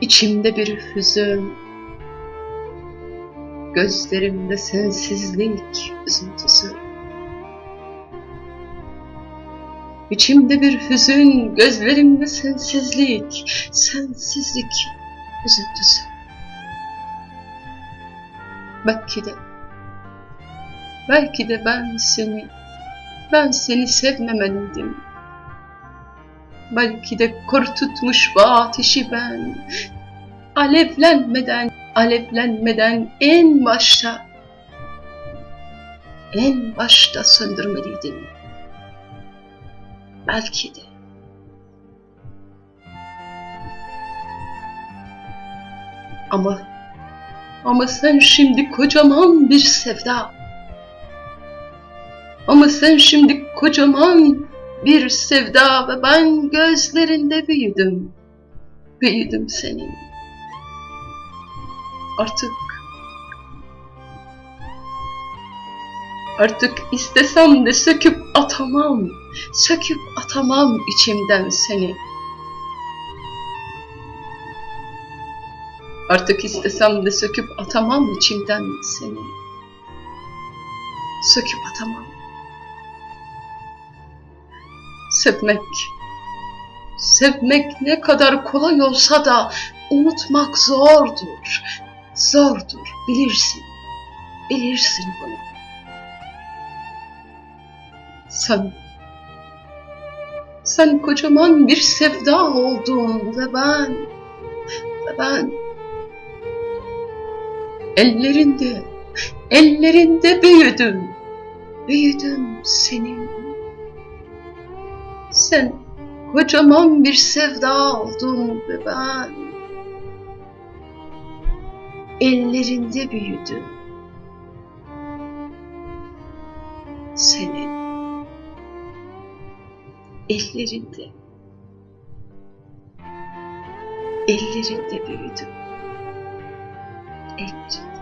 İçimde bir hüzün, gözlerimde sensizlik üzüntüsü. İçimde bir hüzün, gözlerimde sensizlik, sensizlik üzüntüsü. Belki de, belki de ben seni, ben seni sevmemeliydim.'' Belki de kor tutmuş bu ateşi ben, alevlenmeden, alevlenmeden en başta, en başta söndürmeliydim. Belki de. Ama, ama sen şimdi kocaman bir sevda. Ama sen şimdi kocaman bir sevda ve ben gözlerinde büyüdüm. Büyüdüm senin. Artık Artık istesem de söküp atamam, söküp atamam içimden seni. Artık istesem de söküp atamam içimden seni. Söküp atamam. Sevmek, sevmek ne kadar kolay olsa da unutmak zordur. Zordur, bilirsin, bilirsin bunu. Sen, sen kocaman bir sevda oldun ve ben, ve ben ellerinde, ellerinde büyüdüm, büyüdüm senin. Sen kocaman bir sevda oldun ve ben ellerinde büyüdüm. Senin ellerinde, ellerinde büyüdüm. Ellerinde.